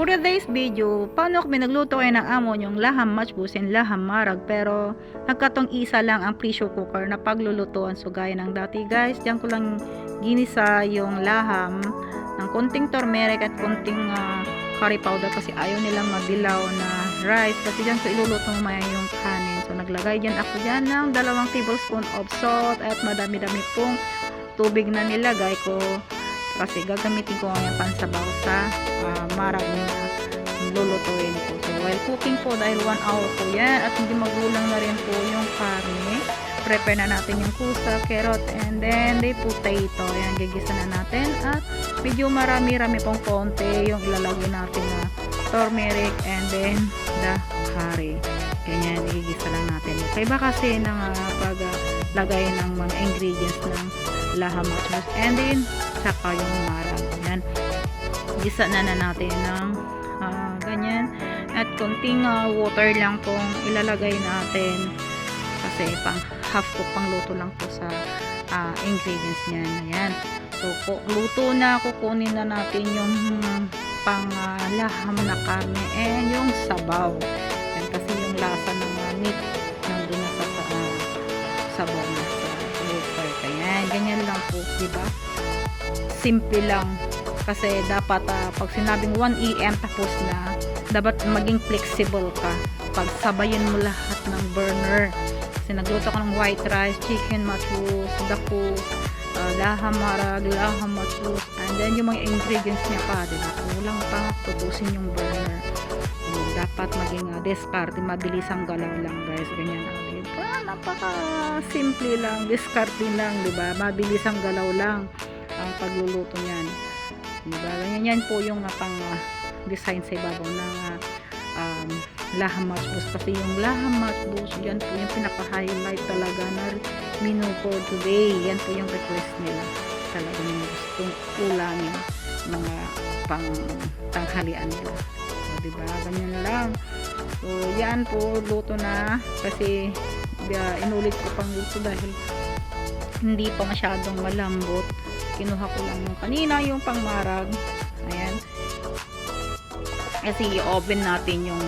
for today's video, paano kami nagluto kayo ng amon yung laham matchbus and laham marag pero nagkatong isa lang ang pressure cooker na paglulutuan so gaya ng dati. Guys, diyan ko lang ginisa yung laham ng konting turmeric at konting ah, curry powder kasi ayaw nilang madilaw na rice. Kasi diyan ko iluluto mamaya yung kanin. So naglagay dyan ako dyan ng dalawang tablespoon of salt at madami-dami pong tubig na nilagay ko kasi gagamitin ko ngayon pansabaw sa uh, marag na lulutuin ko. So, while cooking po, dahil 1 hour po yan, at hindi magulang na rin po yung karne, prepare na natin yung kusa, carrot, and then the potato. Yan, gigisa na natin. At medyo marami-rami pong konti yung ilalagay natin na turmeric and then the curry. Ganyan, igigisa lang natin. Kaya kasi ng uh, paglagay ng mga ingredients ng laham at and then saka yung marag. Yan. Gisa na na natin ng ah, ganyan. At konting ah, water lang pong ilalagay natin kasi pang half cook pang luto lang po sa ah, ingredients niyan. Ayan. So, ku- luto na, kukunin na natin yung pang ah, laham na karne and yung sabaw. Ganyan lang po, di ba? Simple lang. Kasi dapat ah, pag sinabing 1 EM tapos na, dapat maging flexible ka. Pag sabayin mo lahat ng burner. Kasi nagluto ka ng white rice, chicken matus, dako, uh, laham marag, laham matus, and then yung mga ingredients niya pa, di ba? Kulang pa tutusin yung burner. Dapat maging uh, discard, mabilis ang galaw lang guys, ganyan lang. Di ba? Napaka simple lang, discarding lang, di ba? Mabilis ang galaw lang ang pagluluto niyan. Di ba? Ganyan yan po yung uh, pang uh, design sa ibabaw ng uh, um, laham matchbus kasi yung laham matchbus yan po yung pinaka-highlight talaga na menu for today. Yan po yung request nila. Talaga yung gustong ulamin mga pang tanghalian nila. Di ba? Ganyan lang. So, yan po, luto na. Kasi, uh, inulit ko pang luto dahil hindi pa masyadong malambot. Kinuha ko lang yung kanina, yung pangmarag. Ayan. Kasi i-oven natin yung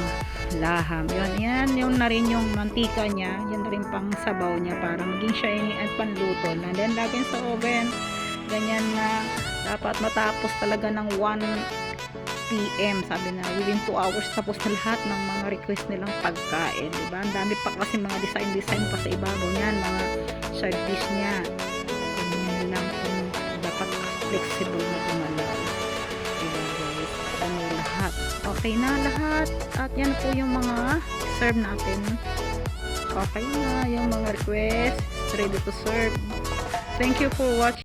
laham. Yun, yan, yun na rin yung mantika niya. Yan na rin pang sabaw niya para maging shiny at panluto. And then, lagyan sa oven. Ganyan na dapat matapos talaga ng 1 p.m. Sabi na, within 2 hours tapos na lahat ng mga request nilang pagkain. Diba? Ang dami pa kasi mga design-design pa sa ibabaw niyan. Mga side dish niya. Ganyan lang kung dapat flexible na gumalaw. Diba guys? Ano lahat. Okay na lahat. At yan po yung mga serve natin. Okay na yung mga request. Ready to serve. Thank you for watching.